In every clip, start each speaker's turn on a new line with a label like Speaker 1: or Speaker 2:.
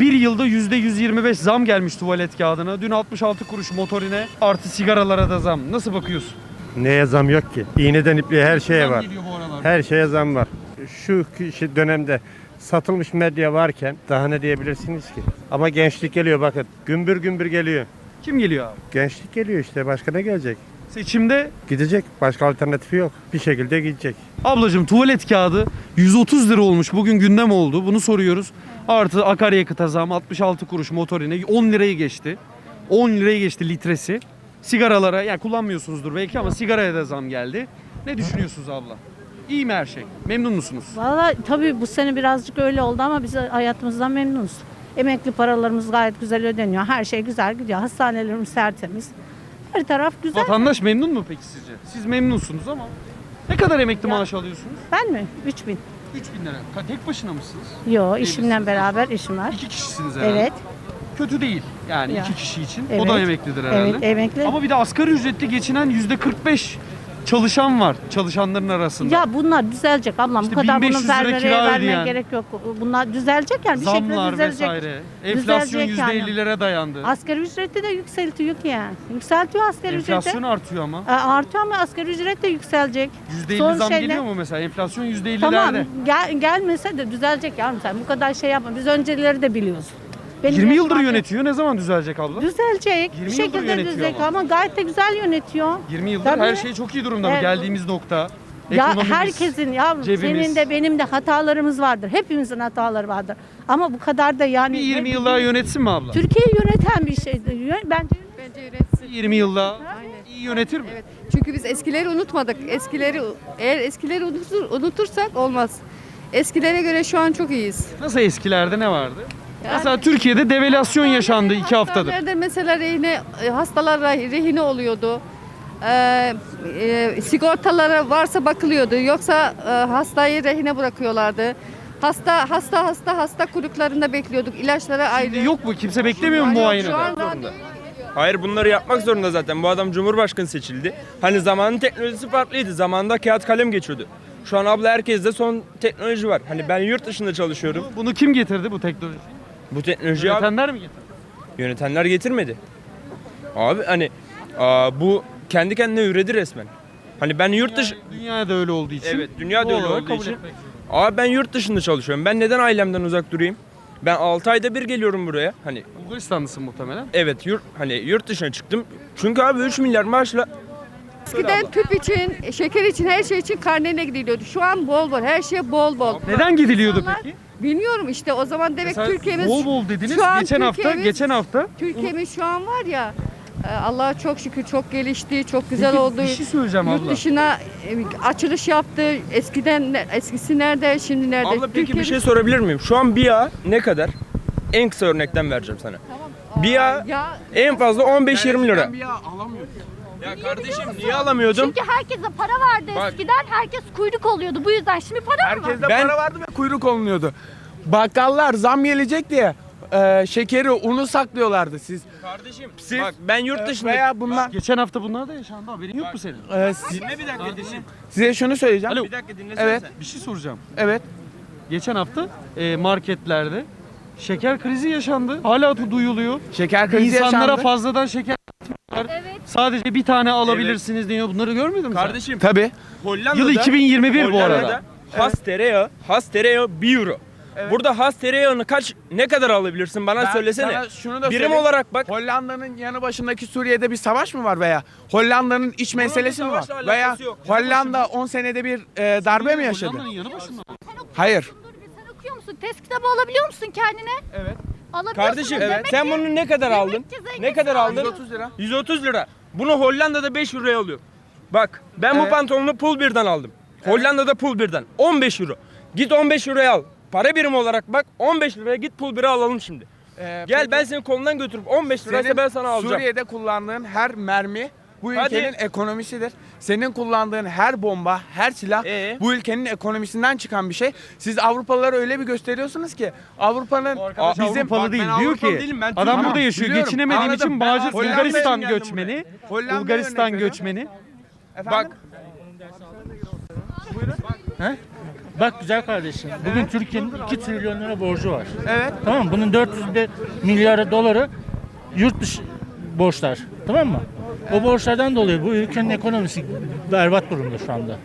Speaker 1: Bir yılda %125 zam gelmiş tuvalet kağıdına. Dün 66 kuruş motorine artı sigaralara da zam. Nasıl bakıyorsun?
Speaker 2: Neye zam yok ki? İğneden ipliğe her şeye
Speaker 1: Zam
Speaker 2: var.
Speaker 1: geliyor bu aralar.
Speaker 2: Her şeye zam var. Şu kişi dönemde satılmış medya varken daha ne diyebilirsiniz ki? Ama gençlik geliyor bakın. Gümbür gümbür geliyor.
Speaker 1: Kim geliyor abi?
Speaker 2: Gençlik geliyor işte. Başka ne gelecek?
Speaker 1: Seçimde
Speaker 2: Gidecek. Başka alternatifi yok. Bir şekilde gidecek.
Speaker 1: ablacığım tuvalet kağıdı 130 lira olmuş. Bugün gündem oldu. Bunu soruyoruz. Artı akaryakıta zam 66 kuruş motorine 10 lirayı geçti. 10 lirayı geçti litresi. Sigaralara yani kullanmıyorsunuzdur belki ama sigaraya da zam geldi. Ne düşünüyorsunuz abla? İyi mi her şey? Memnun musunuz?
Speaker 3: Valla tabii bu sene birazcık öyle oldu ama biz hayatımızdan memnunuz. Emekli paralarımız gayet güzel ödeniyor. Her şey güzel gidiyor. Hastanelerimiz tertemiz. Her taraf güzel.
Speaker 1: Vatandaş memnun mu peki sizce? Siz memnunsunuz ama ne kadar emekli maaş alıyorsunuz?
Speaker 3: Ben mi? 3000.
Speaker 1: 3000 lira. Ka- Tek başına mısınız?
Speaker 3: Yo işimle beraber işim var.
Speaker 1: İki kişisiniz herhalde.
Speaker 3: Evet.
Speaker 1: Kötü değil yani
Speaker 3: Ya.
Speaker 1: iki kişi için. O da emeklidir herhalde.
Speaker 3: Evet emekli.
Speaker 1: Ama bir de asgari ücretli geçinen yüzde 45 çalışan var çalışanların arasında.
Speaker 3: Ya bunlar düzelecek ablam.
Speaker 1: İşte
Speaker 3: bu kadar
Speaker 1: 1500
Speaker 3: bunu
Speaker 1: lira
Speaker 3: vermeye
Speaker 1: kira
Speaker 3: vermeye
Speaker 1: ödeyen.
Speaker 3: gerek yok. Bunlar düzelecek yani bir şekilde
Speaker 1: Zamlar
Speaker 3: düzelecek.
Speaker 1: vesaire. Enflasyon
Speaker 3: Düzelecek
Speaker 1: yüzde
Speaker 3: yani.
Speaker 1: 50'lere dayandı.
Speaker 3: Asgari ücreti de yükseltiyor ki yani. Yükseltiyor asgari
Speaker 1: Enflasyon
Speaker 3: ücreti.
Speaker 1: artıyor ama.
Speaker 3: E, Artıyor ama asgari ücret de yükselecek.
Speaker 1: %50
Speaker 3: Son
Speaker 1: zam
Speaker 3: şeyler-
Speaker 1: geliyor mu mesela? Enflasyon %50'lerde.
Speaker 3: Tamam gel, gelmese de düzelecek yavrum sen bu kadar şey yapma. Biz önceleri de biliyoruz. Benim
Speaker 1: 20
Speaker 3: yaşım
Speaker 1: yıldır
Speaker 3: artık-
Speaker 1: yönetiyor. Ne zaman düzelecek abla?
Speaker 3: Düzelecek.
Speaker 1: 20
Speaker 3: Bir
Speaker 1: yıldır
Speaker 3: şekilde
Speaker 1: yönetiyor
Speaker 3: düzelecek
Speaker 1: ama.
Speaker 3: ama. gayet de güzel yönetiyor.
Speaker 1: 20 yıldır
Speaker 3: Tabii.
Speaker 1: her şey çok iyi durumda mı?
Speaker 3: Evet.
Speaker 1: Geldiğimiz nokta.
Speaker 3: Ya
Speaker 1: ekonomimiz,
Speaker 3: herkesin yavrum
Speaker 1: cebimiz.
Speaker 3: senin de benim de hatalarımız vardır. Hepimizin hataları vardır. Ama bu kadar da yani
Speaker 1: Bir 20 yıl daha yönetsin mi abla?
Speaker 3: Türkiye yöneten bir şeydir. Yön- Bence
Speaker 4: Bence yönetsin.
Speaker 1: 20 yıl daha
Speaker 4: Aynen.
Speaker 1: iyi yönetir mi?
Speaker 4: Evet. Çünkü biz eskileri unutmadık. Eskileri eğer eskileri unutur, unutursak olmaz. Eskilere göre şu an çok iyiyiz.
Speaker 1: Nasıl eskilerde ne vardı?
Speaker 4: Yani-
Speaker 1: Mesela Türkiye'de devalüasyon yaşandı 2 haftadır.
Speaker 4: Hastanelerde mesela rehine, e, hastalar reh- rehine oluyordu. Ee, e, sigortalara varsa bakılıyordu. Yoksa e, hastayı rehine bırakıyorlardı. Hasta hasta hasta hasta kuyruklarında bekliyorduk. İlaçlara ayrı.
Speaker 1: Yok mu? Kimse beklemiyor mu
Speaker 4: Şu
Speaker 1: muayenede?
Speaker 4: an radyo
Speaker 5: Hayır bunları yapmak zorunda zaten. Bu adam Cumhurbaşkanı seçildi. Hani zamanın teknolojisi farklıydı. Zamanında kağıt kalem geçiyordu. Şu an abla herkeste son teknoloji var. Hani ben yurt dışında çalışıyorum.
Speaker 1: Bunu kim getirdi bu teknoloji?
Speaker 5: Bu teknolojiyi abi
Speaker 1: Yönetenler mi getirdi?
Speaker 5: yönetenler getirmedi. Abi hani aa, bu kendi kendine üredi resmen. Hani ben yurt dışı...
Speaker 1: Dünyada öyle olduğu için.
Speaker 5: Evet dünyada
Speaker 1: doğal
Speaker 5: öyle
Speaker 1: olarak
Speaker 5: olduğu
Speaker 1: kabul
Speaker 5: için.
Speaker 1: etmek.
Speaker 5: Abi ben yurt dışında çalışıyorum. Ben neden ailemden uzak durayım? Ben 6 ayda bir geliyorum buraya. Hani
Speaker 1: Bulgaristanlısın muhtemelen.
Speaker 5: evet yurt hani yurt dışına çıktım. Çünkü abi 3 milyar maaşla
Speaker 4: Eskiden tüp için, şeker için, her şey için karneyle gidiliyordu. Şu an bol bol, her şey bol bol.
Speaker 1: Neden gidiliyordu
Speaker 4: İnsanlar-
Speaker 1: peki?
Speaker 4: Bilmiyorum işte o zaman demek
Speaker 1: Mesela
Speaker 4: Türkiye'miz
Speaker 1: bol bol dediniz.
Speaker 4: şu an
Speaker 1: Geçen hafta,
Speaker 4: Türkiye'miz-
Speaker 1: geçen hafta
Speaker 4: Türkiye'miz şu an var ya e, Allah'a çok şükür çok gelişti, çok güzel
Speaker 1: Peki,
Speaker 4: oldu.
Speaker 1: Bir şey söyleyeceğim
Speaker 4: Yurt
Speaker 1: abla.
Speaker 4: dışına e, açılış yaptı. Eskiden ne- eskisi nerede, şimdi nerede?
Speaker 5: Abla peki bir
Speaker 4: Türkiye'miz-
Speaker 5: şey sorabilir miyim? Şu an bir yağ ne kadar? En kısa örnekten vereceğim sana. Bir yağ
Speaker 4: ya
Speaker 5: en fazla 15-20 lira. Ya kardeşim niye alamıyordum?
Speaker 6: Çünkü herkese para vardı
Speaker 5: Bak.
Speaker 6: eskiden. Herkes kuyruk oluyordu. Bu yüzden şimdi para mı var?
Speaker 7: Herkeste
Speaker 5: Ben-
Speaker 7: para vardı ve kuyruk olunuyordu. Bakkallar zam gelecek diye e, şekeri, unu saklıyorlardı siz.
Speaker 5: Kardeşim
Speaker 7: Siz-
Speaker 5: bak ben yurt dışında
Speaker 7: Veya bunlar
Speaker 1: Geçen hafta bunlar da yaşandı. Haberin yok mu senin?
Speaker 7: e, si-
Speaker 5: Dinle bir dakika dinle.
Speaker 7: size şunu söyleyeceğim.
Speaker 1: Alo.
Speaker 5: Bir dakika dinlesene
Speaker 7: Evet.
Speaker 5: sen.
Speaker 1: Bir şey soracağım.
Speaker 7: Evet.
Speaker 1: Geçen hafta e, marketlerde şeker krizi yaşandı. Hala da duyuluyor.
Speaker 7: Şeker krizi
Speaker 1: İnsanlara
Speaker 7: yaşandı.
Speaker 1: fazladan şeker atmıyorlar.
Speaker 6: Evet.
Speaker 1: Sadece bir tane alabilirsiniz diyor. Bunları görmedin mi sen?
Speaker 5: Kardeşim
Speaker 7: Tabii.
Speaker 5: Hollanda'da
Speaker 1: Yıl 2021 bu arada.
Speaker 5: Hollanda'da Has tereyağı, has tereyağı 1 euro. Burada has tereyağını kaç ne kadar alabilirsin bana
Speaker 7: Ben
Speaker 5: söylesene.
Speaker 7: sana şunu da
Speaker 5: Birim
Speaker 7: söyleyeyim.
Speaker 5: olarak bak.
Speaker 7: Hollanda'nın yanı başındaki Suriye'de bir savaş mı var veya Hollanda'nın iç meselesi mi var?
Speaker 5: savaşla alakası
Speaker 7: Veya
Speaker 5: yok.
Speaker 7: Hollanda 10 senede bir e, darbe mi yaşadı?
Speaker 1: Hollanda'nın yanı başında.
Speaker 7: Hayır.
Speaker 6: Dur bir sen okuyor musun? Test kitabı alabiliyor musun kendine?
Speaker 7: Evet.
Speaker 6: Alabiliyorsun.
Speaker 5: Kardeşim
Speaker 6: Demek
Speaker 5: sen
Speaker 6: ki-
Speaker 5: bunu ne kadar
Speaker 6: demek
Speaker 5: aldın?
Speaker 6: ki
Speaker 5: Ne kadar aldın?
Speaker 7: 130 lira.
Speaker 5: 130 lira. Bunu Hollanda'da 5 euroya alıyor. Bak ben bu
Speaker 7: Evet.
Speaker 5: pantolonu pul birden aldım. Hollanda'da pul birden 15 euro. Git 15 euroya al. Para birimi olarak bak 15 liraya git pul biri alalım şimdi.
Speaker 7: E,
Speaker 5: Gel
Speaker 7: peki,
Speaker 5: ben seni kolundan götürüp 15 liraysa
Speaker 7: senin
Speaker 5: ben sana alacağım.
Speaker 7: Suriye'de kullandığın her mermi bu
Speaker 5: Hadi.
Speaker 7: ülkenin ekonomisidir. Senin kullandığın her bomba, her silah
Speaker 5: Ee?
Speaker 7: bu ülkenin ekonomisinden çıkan bir şey. Siz Avrupalılara öyle bir gösteriyorsunuz ki Avrupa'nın
Speaker 1: Arkadaş
Speaker 7: bizim
Speaker 1: Avrupalı
Speaker 7: Bak,
Speaker 1: değil. diyor
Speaker 7: Avrupalı
Speaker 1: ki
Speaker 5: değilim, ben
Speaker 1: adam
Speaker 5: Türk'üm.
Speaker 1: burada yaşıyor.
Speaker 7: Biliyorum,
Speaker 1: Geçinemediğim
Speaker 7: anladım.
Speaker 1: için
Speaker 7: Ben
Speaker 1: Bağcı
Speaker 7: Hollanda'ya
Speaker 1: Bulgaristan
Speaker 5: geldim
Speaker 1: göçmeni.
Speaker 7: Hollanda'ya
Speaker 1: Bulgaristan
Speaker 7: veriyorum.
Speaker 1: göçmeni.
Speaker 7: Efendim?
Speaker 5: Bak
Speaker 8: Bak güzel kardeşim. Bugün Türkiye'nin 2 trilyon lira borcu var.
Speaker 7: Evet.
Speaker 8: Tamam mı? Bunun 400 de milyarı doları yurt dışı borçlar. Tamam mı? O borçlardan dolayı bu ülkenin ekonomisi berbat durumda şu anda.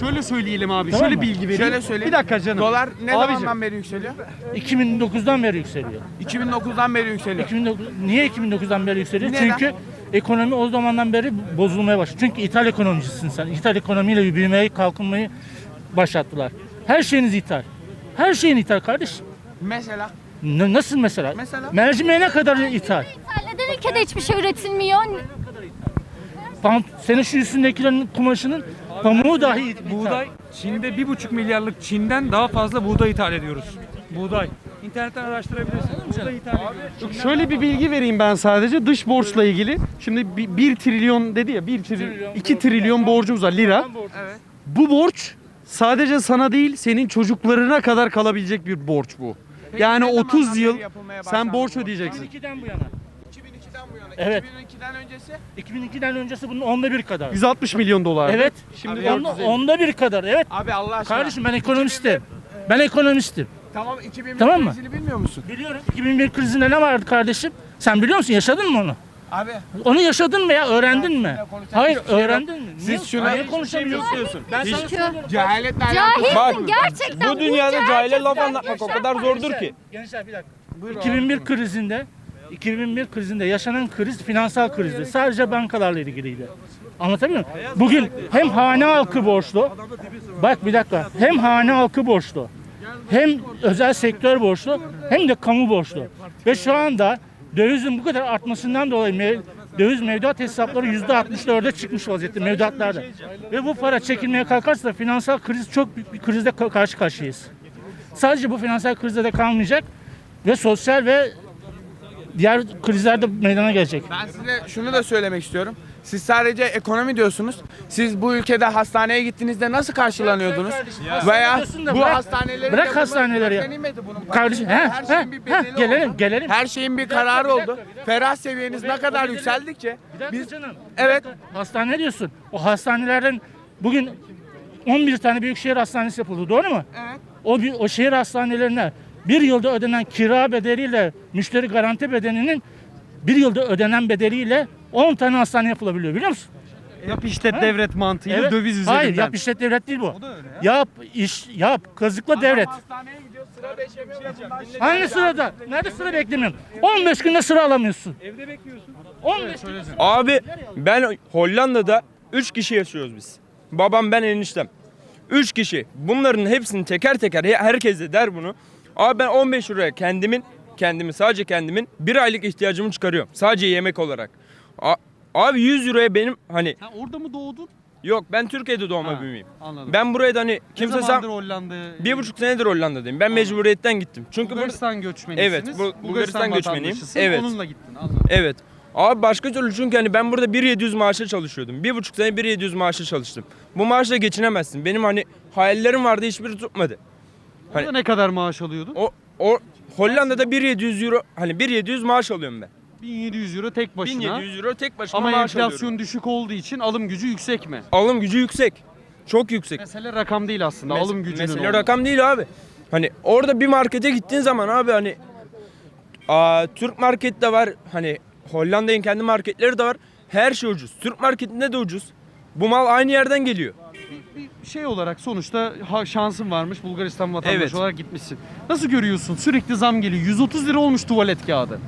Speaker 1: Şöyle söyleyelim abi.
Speaker 8: Tamam
Speaker 1: şöyle
Speaker 8: mı?
Speaker 1: bilgi vereyim.
Speaker 7: Şöyle söyleyeyim.
Speaker 1: Bir dakika canım.
Speaker 7: Dolar ne
Speaker 1: Abicim,
Speaker 7: zamandan beri yükseliyor?
Speaker 8: 2009'dan beri yükseliyor.
Speaker 7: 2009'dan beri yükseliyor.
Speaker 8: 2009, niye 2009'dan beri yükseliyor?
Speaker 7: Neden?
Speaker 8: Çünkü ekonomi o zamandan beri bozulmaya başladı. Çünkü ithal ekonomicisin sen. İthal ekonomiyle büyümeyi, kalkınmayı başlattılar. Her şeyiniz ithal. Her şeyin ithal kardeşim.
Speaker 7: Mesela
Speaker 8: N- nasıl mesela?
Speaker 7: Mesela?
Speaker 8: Mercimeğine kadar ithal.
Speaker 6: Neden ülkede hiçbir şey üretilmiyor?
Speaker 8: Pam- senin şu üstündekilerin kumaşının pamuğu dahi ithal.
Speaker 9: Buğday Çin'de bir buçuk milyarlık Çin'den daha fazla buğday ithal ediyoruz. Buğday. İnternetten araştırabilirsiniz. Buğday ithal ediyoruz.
Speaker 1: Yok, şöyle bir bilgi vereyim ben sadece dış borçla ilgili. Şimdi 1 trilyon dedi ya 1 trilyon, 2 trilyon borcumuz var lira.
Speaker 7: Evet.
Speaker 1: Bu borç sadece sana değil senin çocuklarına kadar kalabilecek bir borç bu. yani
Speaker 7: ne zamandan
Speaker 1: 30
Speaker 7: beri
Speaker 1: yıl
Speaker 7: yapılmaya
Speaker 1: sen
Speaker 7: başlandı
Speaker 1: borç
Speaker 7: bu?
Speaker 1: ödeyeceksin.
Speaker 8: 2002'den bu yana.
Speaker 7: 2002'den bu yana.
Speaker 8: Evet.
Speaker 7: 2002'den öncesi
Speaker 8: 2002'den öncesi bunun onda bir kadar.
Speaker 1: 160 milyon dolar.
Speaker 8: Evet.
Speaker 1: Şimdi
Speaker 7: Abi,
Speaker 8: Onda,
Speaker 1: 450.
Speaker 8: onda bir kadar. Evet.
Speaker 7: Abi Allah aşkına.
Speaker 8: Kardeşim ben ekonomistim. Ben ekonomistim.
Speaker 7: Tamam 2001
Speaker 8: Tamam mı?
Speaker 7: krizini bilmiyor musun?
Speaker 8: Biliyorum. 2001 krizinde ne vardı kardeşim? Sen biliyor musun? Yaşadın mı onu?
Speaker 7: Abi
Speaker 8: Onu yaşadın mı ya? Öğrendin mi?
Speaker 7: konuşacak
Speaker 8: Hayır,
Speaker 7: şey yok.
Speaker 8: öğrendin mi?
Speaker 7: Siz
Speaker 8: Niye,
Speaker 7: şuna-
Speaker 8: niye konuşamıyorsun? Ben sana söylüyorum.
Speaker 7: cehaletle alakalı.
Speaker 6: Cahilsin
Speaker 5: Bak,
Speaker 6: gerçekten.
Speaker 5: Bu dünyada cahile laf anlatmak o kadar zordur ki.
Speaker 8: Gençler bir dakika. 2001 krizinde 2001 krizinde yaşanan kriz finansal krizdi. Sadece bankalarla ilgiliydi. Anlatabiliyor muyum? Bugün hem hane halkı borçlu. Bak bir dakika. Hem hane halkı borçlu. Hem özel sektör borçlu hem de kamu borçlu. Ve şu anda dövizin bu kadar artmasından dolayı mev- döviz mevduat hesapları %64'e çıkmış vaziyette mevduatlarda. Ve bu para çekilmeye kalkarsa finansal kriz çok büyük bir krizle ka- karşı karşıyayız. Sadece bu finansal krizde de kalmayacak ve sosyal ve diğer krizler de meydana gelecek.
Speaker 7: Ben size şunu da söylemek istiyorum. Siz sadece ekonomi diyorsunuz. Siz bu ülkede hastaneye gittiğinizde nasıl karşılanıyordunuz?
Speaker 8: Hastane
Speaker 7: Veya bu
Speaker 8: bırak-
Speaker 7: hastanelerin
Speaker 8: bırak
Speaker 7: yapılması
Speaker 8: hastaneleri ya.
Speaker 7: bunun?
Speaker 8: Kardeşim he,
Speaker 7: her şeyin
Speaker 8: he,
Speaker 7: bir
Speaker 8: he, gelelim
Speaker 7: oldu.
Speaker 8: gelelim.
Speaker 7: Her şeyin bir
Speaker 8: dakika,
Speaker 7: kararı
Speaker 8: bir dakika,
Speaker 7: oldu.
Speaker 8: bir dakika.
Speaker 7: Ferah seviyeniz ne kadar yükseldikçe
Speaker 8: Bir dakika
Speaker 7: biz
Speaker 8: canım.
Speaker 7: Evet.
Speaker 8: Bir. Hastane diyorsun. O hastanelerden bugün 11 tane büyükşehir hastanesi yapıldı. Doğru mu?
Speaker 7: Evet.
Speaker 8: O bir o şehir hastanelerine bir yılda ödenen kira bedeliyle müşteri garanti bedeninin bir yılda ödenen bedeliyle 10 tane hastane yapılabiliyor biliyor musun?
Speaker 1: Yap işlet
Speaker 8: Ha?
Speaker 1: devret mantığıyla
Speaker 8: Evet.
Speaker 1: döviz üzerinden.
Speaker 8: Hayır yap işlet devlet değil bu. Yap iş yap kazıkla devlet.
Speaker 7: Hastaneye gidiyor sıra beklemiyor. vatandaş-
Speaker 8: Hangi sırada? Nerede sıra beklemiyorsun? 15 günde sıra alamıyorsun. Evde bekliyorsun. 15 gün.
Speaker 5: Abi ben Hollanda'da 3 kişi yaşıyoruz biz. Babam ben eniştem. 3 kişi. Bunların hepsini teker teker he- herkes de der bunu. Abi ben 15 liraya kendimin kendimi sadece kendimin bir aylık ihtiyacımı çıkarıyorum. Sadece yemek olarak. A- abi 100 euroya benim hani
Speaker 1: Sen orada mı doğdun?
Speaker 5: yok ben Türkiye'de doğma
Speaker 1: Ha,
Speaker 5: büyümeyim.
Speaker 1: Anladım.
Speaker 5: Ben buraya da hani
Speaker 1: ne
Speaker 5: kimse
Speaker 1: zamandır
Speaker 5: sen
Speaker 1: Hollanda'ya?
Speaker 5: bir buçuk senedir Hollanda'dayım. Ben mecburiyetten gittim. Çünkü burada
Speaker 1: Bulgaristan göçmenisiniz.
Speaker 5: Evet, bu- Bulgaristan göçmeniyim.
Speaker 1: vatandaşısın,
Speaker 5: Evet.
Speaker 1: Onunla gittin anladım.
Speaker 5: Evet. Abi başka türlü çünkü hani ben burada 1.700 maaşa çalışıyordum. Bir buçuk sene 1.700 maaşa çalıştım. Bu maaşla geçinemezsin. Benim hani hayallerim vardı hiçbiri tutmadı. Hani-
Speaker 1: Orada ne kadar maaş alıyordun?
Speaker 5: O, o Hollanda'da 1.700 euro hani 1.700 maaş alıyorum ben.
Speaker 1: 1700 euro tek başına.
Speaker 5: 1700 euro tek başıma
Speaker 1: Ama
Speaker 5: maaş
Speaker 1: enflasyon
Speaker 5: alıyorum.
Speaker 1: düşük olduğu için alım gücü yüksek mi?
Speaker 5: Alım gücü yüksek. Çok yüksek.
Speaker 1: Mesele rakam değil aslında.
Speaker 5: Mes-
Speaker 1: alım gücünün
Speaker 5: Mesele
Speaker 1: olması.
Speaker 5: rakam değil abi. Hani orada bir markete gittiğin zaman abi hani aa, Türk market de var. Hani Hollanda'nın kendi marketleri de var. Her şey ucuz. Türk marketinde de ucuz. Bu mal aynı yerden geliyor.
Speaker 1: Bir şey olarak sonuçta ha, şansın varmış Bulgaristan vatandaşı
Speaker 5: Evet.
Speaker 1: olarak gitmişsin. Nasıl görüyorsun? Sürekli zam geliyor. 130 lira olmuş tuvalet kağıdı.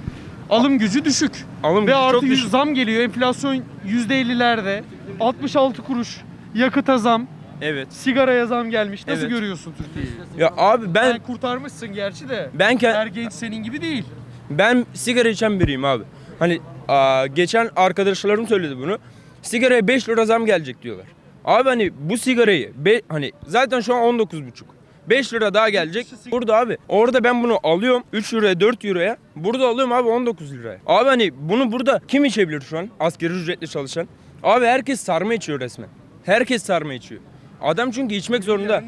Speaker 1: Alım gücü düşük.
Speaker 5: Alım
Speaker 1: Ve
Speaker 5: gücü
Speaker 1: artı
Speaker 5: çok
Speaker 1: yüz
Speaker 5: düşük.
Speaker 1: zam geliyor. Enflasyon %50'lerde. 66 kuruş. Yakıta zam.
Speaker 5: Evet.
Speaker 1: Sigaraya zam gelmiş. Nasıl
Speaker 5: Evet.
Speaker 1: görüyorsun Türkiye'yi?
Speaker 5: Ya abi ben
Speaker 1: Sen kurtarmışsın gerçi de.
Speaker 5: ben ke-
Speaker 1: Her genç senin gibi değil.
Speaker 5: Ben sigara içen biriyim abi. Hani aa, geçen arkadaşlarım söyledi bunu. Sigaraya 5 lira zam gelecek diyorlar. Abi hani bu sigarayı be, hani zaten şu an 19,5. 5 lira daha gelecek. Burada abi. Orada ben bunu alıyorum 3 euroya 4 euroya. Burada alıyorum abi 19 liraya. Abi hani bunu burada kim içebilir şu an? Asgari ücretli çalışan. Abi herkes sarma içiyor resmen. Herkes sarma içiyor. Adam çünkü içmek zorunda.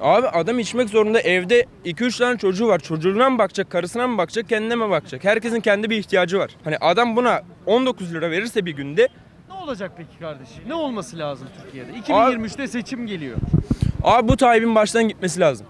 Speaker 5: Abi adam içmek zorunda evde 2-3 tane çocuğu var. Çocuğuna mı bakacak, karısına mı bakacak, kendine mi bakacak? Herkesin kendi bir ihtiyacı var. Hani adam buna 19 lira verirse bir günde
Speaker 1: Ne olacak peki kardeşim? Ne olması lazım Türkiye'de? 2023'te seçim geliyor.
Speaker 5: Abi bu Tayyip'in baştan gitmesi lazım.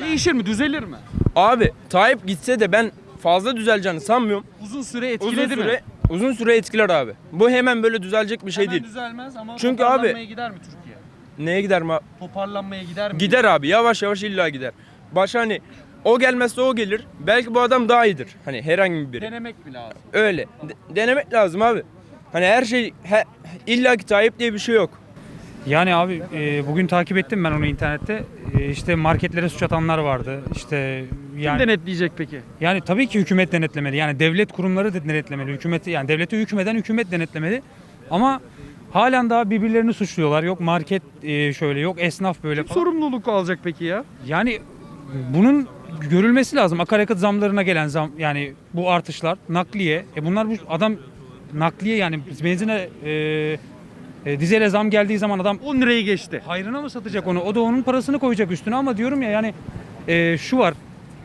Speaker 1: Değişir mi? Düzelir mi?
Speaker 5: Abi Tayyip gitse de ben fazla düzeleceğini sanmıyorum.
Speaker 1: Uzun süre
Speaker 5: Uzun
Speaker 1: etkiledi
Speaker 5: süre,
Speaker 1: mi?
Speaker 5: uzun süre etkiler abi. Bu hemen böyle düzelecek bir şey
Speaker 1: Hemen
Speaker 5: değil.
Speaker 1: düzelmez ama
Speaker 5: Çünkü
Speaker 1: toparlanmaya
Speaker 5: abi-
Speaker 1: gider mi Türkiye?
Speaker 5: Neye gider mi?
Speaker 1: Toparlanmaya gider mi?
Speaker 5: Gider abi yavaş yavaş illa gider. Başa hani o gelmezse o gelir. Belki bu adam daha iyidir. Hani herhangi biri.
Speaker 1: Denemek mi lazım?
Speaker 5: Öyle. De- denemek lazım abi. Hani her şey he, illa ki Tayyip diye bir şey yok.
Speaker 9: Yani abi e, bugün takip ettim ben onu internette. E, işte marketlere suç atanlar vardı. İşte yani
Speaker 1: Kim denetleyecek peki?
Speaker 9: yani tabii ki hükümet denetlemeli. Yani devlet kurumları da denetlemeli. Hükümeti yani devlete hükmeden hükümet denetlemeli. Ama halen daha birbirlerini suçluyorlar. Yok market e, şöyle, yok esnaf böyle falan.
Speaker 1: Sorumluluk alacak peki ya?
Speaker 9: Yani bunun görülmesi lazım. Akaryakıt zamlarına gelen zam yani bu artışlar, nakliye. E bunlar bu adam nakliye yani benzine e, e, dizele zam geldiği zaman adam
Speaker 1: 10 lirayı geçti.
Speaker 9: hayrına mı satacak onu? O da onun parasını koyacak üstüne ama diyorum ya yani e, şu var.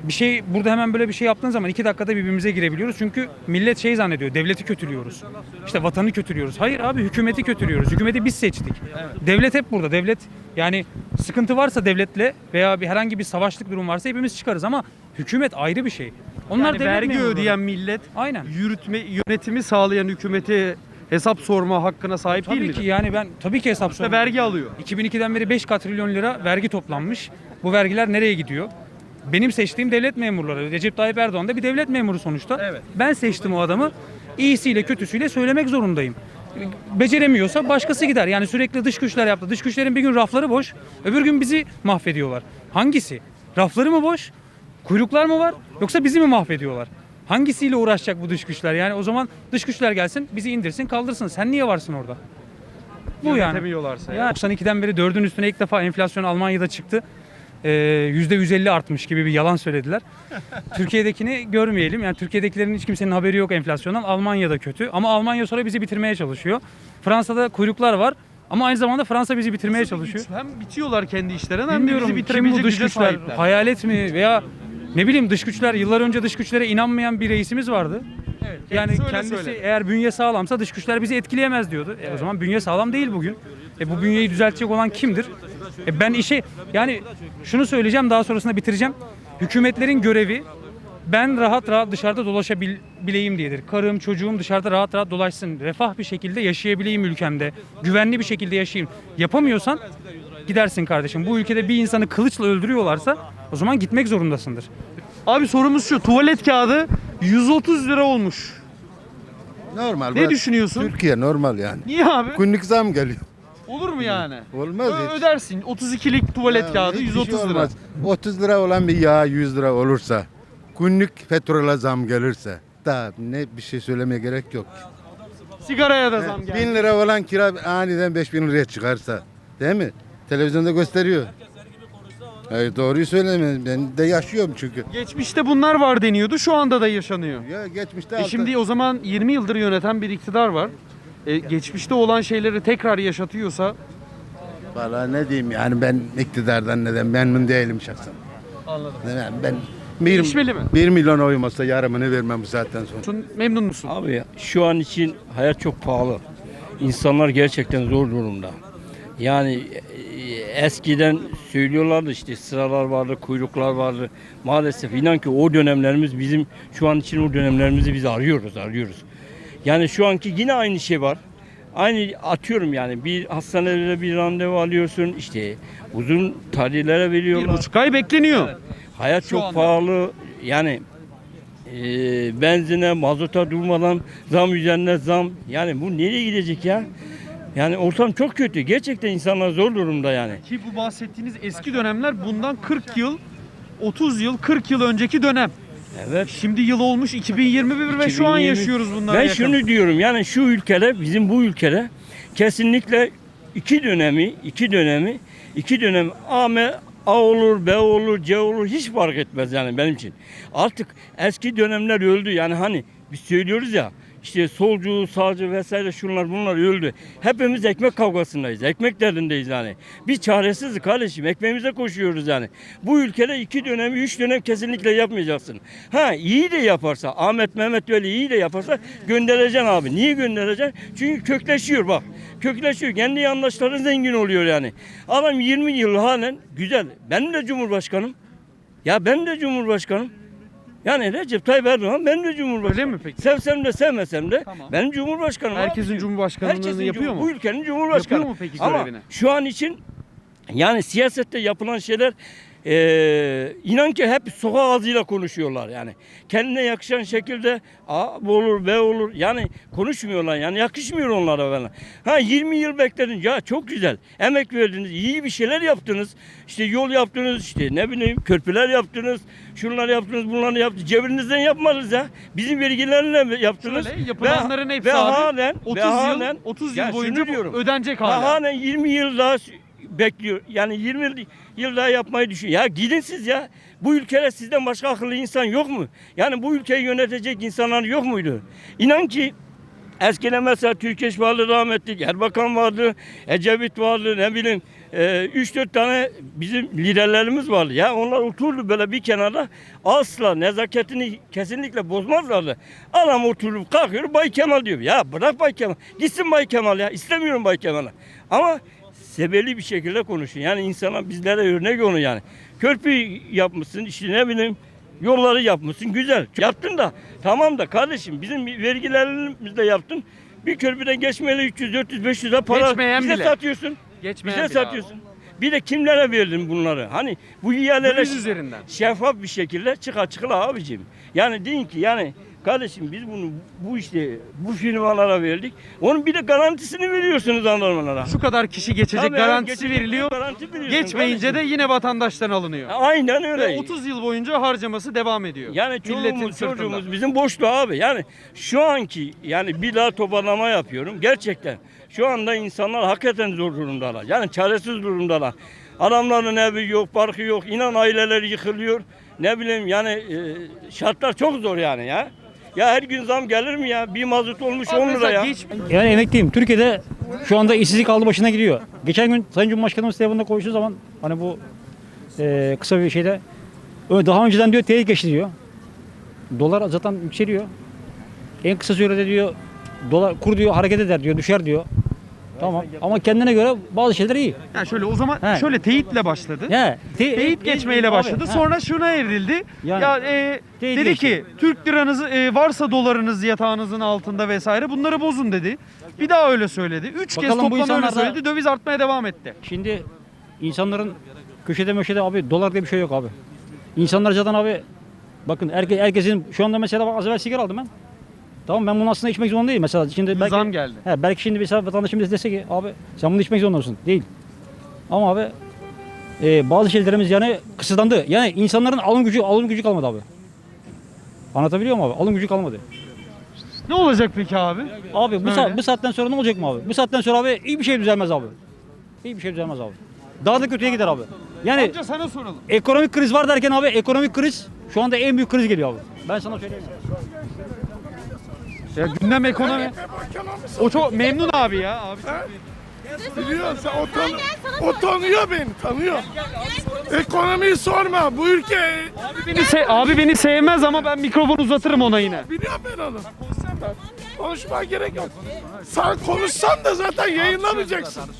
Speaker 9: Bir şey burada hemen böyle bir şey yaptığın zaman iki dakikada birbirimize girebiliyoruz. Çünkü millet şey zannediyor. Devleti kötülüyoruz. İşte vatanı kötülüyoruz. Hayır abi hükümeti kötülüyoruz. Hükümeti biz seçtik. Devlet hep burada. Devlet yani sıkıntı varsa devletle veya bir herhangi bir savaşlık durum varsa hepimiz çıkarız ama hükümet ayrı bir şey. Onlar
Speaker 1: yani vergi
Speaker 9: memurları.
Speaker 1: ödeyen millet,
Speaker 9: Aynen.
Speaker 1: yürütme yönetimi sağlayan hükümete hesap sorma hakkına sahip değil
Speaker 9: Tabii
Speaker 1: mi?
Speaker 9: ki yani ben tabii ki hesap
Speaker 1: İşte
Speaker 9: sormam.
Speaker 1: vergi alıyor.
Speaker 9: 2002'den beri 5 katrilyon lira vergi toplanmış. Bu vergiler nereye gidiyor? Benim seçtiğim devlet memurları. Recep Tayyip Erdoğan da bir devlet memuru sonuçta.
Speaker 1: Evet.
Speaker 9: Ben seçtim o adamı. İyisiyle kötüsüyle söylemek zorundayım. Beceremiyorsa başkası gider. Yani sürekli dış güçler yaptı. Dış güçlerin bir gün rafları boş, öbür gün bizi mahvediyorlar. Hangisi? Rafları mı boş? Kuyruklar mı var? Yoksa bizi mi mahvediyorlar? Hangisiyle uğraşacak bu dış güçler? Yani o zaman dış güçler gelsin, bizi indirsin, kaldırsın. Sen niye varsın orada? Bu yani.
Speaker 1: Yönetemiyorlarsa
Speaker 9: Ya 92'den beri dördün üstüne ilk defa enflasyon Almanya'da çıktı. Ee, %150 artmış gibi bir yalan söylediler. Türkiye'dekini görmeyelim. Yani Türkiye'dekilerin hiç kimsenin haberi yok enflasyondan. Almanya'da kötü. Ama Almanya sonra bizi bitirmeye çalışıyor. Fransa'da kuyruklar var. Ama aynı zamanda Fransa bizi bitirmeye çalışıyor.
Speaker 1: Hem bitiyorlar kendi işlerinden hem de
Speaker 9: Bilmiyorum
Speaker 1: bizi
Speaker 9: kim bu
Speaker 1: bitirebilecek
Speaker 9: dış
Speaker 1: güce
Speaker 9: güçler?
Speaker 1: sahipler.
Speaker 9: Hayalet mi veya ne bileyim dış güçler yıllar önce dış güçlere inanmayan bir reisimiz vardı. Yani
Speaker 1: kendisi
Speaker 9: kendisi
Speaker 1: söyledi.
Speaker 9: eğer bünye sağlamsa dış güçler bizi etkileyemez diyordu. E o zaman bünye sağlam değil bugün. E bu bünyeyi düzeltecek olan kimdir? E ben işe yani şunu söyleyeceğim daha sonrasında bitireceğim. Hükümetlerin görevi ben rahat rahat dışarıda dolaşabileyim diyedir. Karım, çocuğum dışarıda rahat rahat dolaşsın. Refah bir şekilde yaşayabileyim ülkemde. Güvenli bir şekilde yaşayayım. Yapamıyorsan gidersin kardeşim. Bu ülkede bir insanı kılıçla öldürüyorlarsa o zaman gitmek zorundasındır.
Speaker 1: Abi sorumuz şu. Tuvalet kağıdı 130 lira olmuş.
Speaker 10: Normal.
Speaker 1: Ne düşünüyorsun?
Speaker 10: Türkiye normal yani.
Speaker 1: Niye abi?
Speaker 10: Günlük zam geliyor.
Speaker 1: Olur mu yani?
Speaker 10: Olmaz
Speaker 1: Ö-
Speaker 10: hiç.
Speaker 1: ödersin. 32'lik tuvalet
Speaker 10: Ya
Speaker 1: kağıdı
Speaker 10: hiçbir şey
Speaker 1: 130 lira.
Speaker 10: olmaz. 30 lira olan bir yağ 100 lira olursa, günlük petrola zam gelirse, daha ne bir şey söylemeye gerek yok.
Speaker 1: Sigaraya da zam geldi.
Speaker 10: 1000 lira olan kira aniden 5000 liraya çıkarsa, değil mi? Televizyonda gösteriyor. Hayır, doğruyu söyleme. Ben de yaşıyorum çünkü.
Speaker 1: Geçmişte bunlar var deniyordu. Şu anda da yaşanıyor.
Speaker 10: Ya geçmişte
Speaker 1: E
Speaker 10: altı-
Speaker 1: şimdi o zaman 20 yıldır yöneten bir iktidar var. E, geçmişte olan şeyleri tekrar yaşatıyorsa
Speaker 10: Vallahi ne diyeyim yani ben iktidardan neden memnun değilim şahsen.
Speaker 1: Anladım.
Speaker 10: Yani ben bir,
Speaker 1: mi?
Speaker 10: 1 milyon oyum olsa yarımını vermem bu saatten sonra.
Speaker 1: Şun- memnun musun?
Speaker 11: Abi ya, şu an için hayat çok pahalı. İnsanlar gerçekten zor durumda. Yani e, eskiden söylüyorlardı işte sıralar vardı, kuyruklar vardı. Maalesef inan ki o dönemlerimiz bizim şu an için o dönemlerimizi biz arıyoruz, arıyoruz. Yani şu anki yine aynı şey var. Aynı atıyorum yani bir hastanelere bir randevu alıyorsun işte uzun tarihlere
Speaker 1: Bir
Speaker 11: veriyorlar.
Speaker 1: buçuk ay bekleniyor.
Speaker 11: Hayat
Speaker 1: Şu
Speaker 11: çok
Speaker 1: anda.
Speaker 11: pahalı. Yani e, benzine, mazota durmadan zam üzerine zam. Yani bu nereye gidecek ya? Yani ortam çok kötü. Gerçekten insanlar zor durumda yani.
Speaker 1: Ki bu bahsettiğiniz eski dönemler bundan 40 yıl 30 yıl 40 yıl önceki dönem.
Speaker 11: Evet.
Speaker 1: Şimdi yıl olmuş 2021 ve şu an
Speaker 11: 2020.
Speaker 1: yaşıyoruz bunlara
Speaker 11: Ben
Speaker 1: yakın.
Speaker 11: şunu diyorum yani şu ülkede bizim bu ülkede kesinlikle iki dönemi iki dönemi iki dönem A, M, A olur, B olur, C olur hiç fark etmez yani benim için. Artık eski dönemler öldü yani hani biz söylüyoruz ya işte solcu, sağcı vesaire şunlar bunlar öldü. Hepimiz ekmek kavgasındayız. Ekmek derdindeyiz yani. Biz çaresiziz kardeşim. Ekmeğimize koşuyoruz yani. Bu ülkede iki dönem, üç dönem kesinlikle yapmayacaksın. Ha iyi de yaparsa, Ahmet Mehmet böyle iyi de yaparsa göndereceksin abi. Niye göndereceksin? Çünkü kökleşiyor bak. Kökleşiyor. Kendi yandaşları zengin oluyor yani. Adam 20 yıl halen güzel. Ben de Cumhurbaşkanım. Ya ben de Cumhurbaşkanım. Yani Recep Tayyip Erdoğan ben de Cumhurbaşkanım.
Speaker 1: Öyle mi peki?
Speaker 11: Sevsem de sevmesem de
Speaker 1: Tamam.
Speaker 11: benim Cumhurbaşkanım.
Speaker 1: Herkesin
Speaker 11: abiciğim.
Speaker 1: cumhurbaşkanlığını yapıyor
Speaker 11: cum-
Speaker 1: mu?
Speaker 11: Bu ülkenin Cumhurbaşkanı.
Speaker 1: Yapıyor mu peki
Speaker 11: Ama
Speaker 1: görevini?
Speaker 11: şu an için yani siyasette yapılan şeyler eee, inan ki hep sokak ağzıyla konuşuyorlar yani. Kendine yakışan şekilde A bu olur B olur yani konuşmuyorlar yani yakışmıyor onlara falan. Ha 20 yıl bekledin ya çok güzel emek verdiniz iyi bir şeyler yaptınız işte yol yaptınız işte ne bileyim köprüler yaptınız şunları yaptınız bunları yaptınız cebinizden yapmadınız ya bizim vergilerle yaptınız.
Speaker 1: Şöyle yapılanların
Speaker 11: Ve-
Speaker 1: hepsi
Speaker 11: ve
Speaker 1: abi
Speaker 11: halen,
Speaker 1: 30
Speaker 11: ve
Speaker 1: yıl
Speaker 11: halen-
Speaker 1: 30
Speaker 11: Ya
Speaker 1: yıl
Speaker 11: şunu
Speaker 1: boyunca ödenecek
Speaker 11: Ha,
Speaker 1: hala.
Speaker 11: halen 20 yıl daha bekliyor. Yani 20 yıl daha yapmayı düşünüyor. Ya gidin siz ya. Bu ülkede sizden başka akıllı insan yok mu? Yani bu ülkeyi yönetecek insanlar yok muydu? İnan ki Eskiden mesela Türkeş vardı rahmetli, Erbakan vardı, Ecevit vardı, ne bileyim 3-4 tane bizim liderlerimiz vardı. Ya onlar oturdu böyle bir kenarda asla nezaketini kesinlikle bozmazlardı. Adam oturup kalkıyor Bay Kemal diyor. Ya bırak Bay Kemal. Gitsin Bay Kemal ya. İstemiyorum Bay Kemal'i. Ama sebeli bir şekilde konuşun. Yani insana bizlere örnek olun yani. Körpü yapmışsın işte ne bileyim Yolları yapmışsın güzel. Yaptın da tamam da kardeşim bizim vergilerimizle yaptın. Bir köprüden geçmeyeli 300, 400, 500 lira para
Speaker 1: Geçmeyen
Speaker 11: bize
Speaker 1: bile.
Speaker 11: satıyorsun.
Speaker 1: Geçmeyen
Speaker 11: bize
Speaker 1: bile abi.
Speaker 11: satıyorsun. Bir de kimlere verdin bunları? Hani bu ihalelere
Speaker 1: Döviz üzerinden.
Speaker 11: şeffaf bir şekilde çık açıkla abicim. Yani deyin ki yani kardeşim biz bunu bu işte bu firmalara verdik. Onun bir de garantisini veriyorsunuz anlamlara.
Speaker 1: Şu kadar kişi geçecek
Speaker 11: Tabii,
Speaker 1: garantisi
Speaker 11: geçecek
Speaker 1: veriliyor.
Speaker 11: Garanti veriyorsun
Speaker 1: Geçmeyince de
Speaker 11: kardeşim.
Speaker 1: yine vatandaştan alınıyor.
Speaker 11: Aynen öyle.
Speaker 1: Ve 30 yıl boyunca harcaması devam ediyor.
Speaker 11: Yani çoluğumuz
Speaker 1: sırtında.
Speaker 11: çocuğumuz bizim boşluğu abi. Yani şu anki yani bir daha toparlama yapıyorum. Gerçekten şu anda insanlar hakikaten zor durumdalar. Yani çaresiz durumdalar. Adamların evi yok, parkı yok. İnan aileler yıkılıyor. Ne bileyim yani e, şartlar çok zor yani ya. Ya her gün zam gelir mi ya? Bir mazot olmuş
Speaker 1: Abi
Speaker 11: 10 lira ya.
Speaker 3: Yani emekliyim. Türkiye'de şu anda işsizlik aldı başına gidiyor. Geçen gün Sayın Cumhurbaşkanımız telefonda konuştuğu zaman hani bu e, kısa bir şeyde daha önceden diyor teyit geçti diyor. Dolar zaten yükseliyor. En kısa sürede diyor dolar kur diyor hareket eder diyor düşer diyor. Tamam ama kendine göre bazı şeyler iyi.
Speaker 1: Yani şöyle o zaman
Speaker 3: He.
Speaker 1: şöyle teyitle başladı.
Speaker 3: Ya te-
Speaker 1: Teyit geçmeyle
Speaker 3: abi,
Speaker 1: başladı.
Speaker 3: ha.
Speaker 1: Sonra şuna evrildi.
Speaker 3: Yani,
Speaker 1: ya e,
Speaker 3: teyit
Speaker 1: dedi
Speaker 3: geçti.
Speaker 1: ki Türk liranız e, varsa dolarınız yatağınızın altında vesaire bunları bozun dedi. Bir daha öyle söyledi. Üç kez
Speaker 3: Bakalım bu
Speaker 1: toplam öyle
Speaker 3: insanlar da-
Speaker 1: söyledi. Döviz artmaya devam etti.
Speaker 3: Şimdi insanların köşede möşede abi dolar diye bir şey yok abi. İnsanlar zaten abi bakın herke, herkesin şu anda mesela bak az evvel sigara aldım ben. Tamam ben bunu aslında içmek zorunda değilim. Mesela şimdi belki,
Speaker 1: Zam geldi.
Speaker 3: He, belki şimdi mesela vatandaşımız dese ki abi sen bunu içmek zorunda mısın? Değil. Ama abi e, bazı şeylerimiz yani kısıtlandı. Yani insanların alım gücü alım gücü kalmadı abi. Anlatabiliyor muyum abi? Alım gücü kalmadı.
Speaker 1: Ne olacak peki abi?
Speaker 3: Abi bu, saat, bu saatten sonra ne olacak mı abi? Bu saatten sonra abi iyi bir şey düzelmez abi. İyi bir şey düzelmez abi. Daha da kötüye gider abi. Yani
Speaker 1: Amca sana soralım.
Speaker 3: ekonomik kriz var derken abi ekonomik kriz şu anda en büyük kriz geliyor abi. Ben sana söyleyeyim.
Speaker 1: Ya gündem ekonomi. O çok memnun abi ya. Abi
Speaker 12: Biliyorsa o, tanı o tanıyor beni, tanıyor. Ekonomiyi sorma, bu ülke...
Speaker 1: beni se- abi beni sevmez ama ben mikrofon uzatırım ona yine.
Speaker 12: Biliyorum ben onu. Konuşmaya gerek yok. Sen konuşsan da zaten yayınlamayacaksın.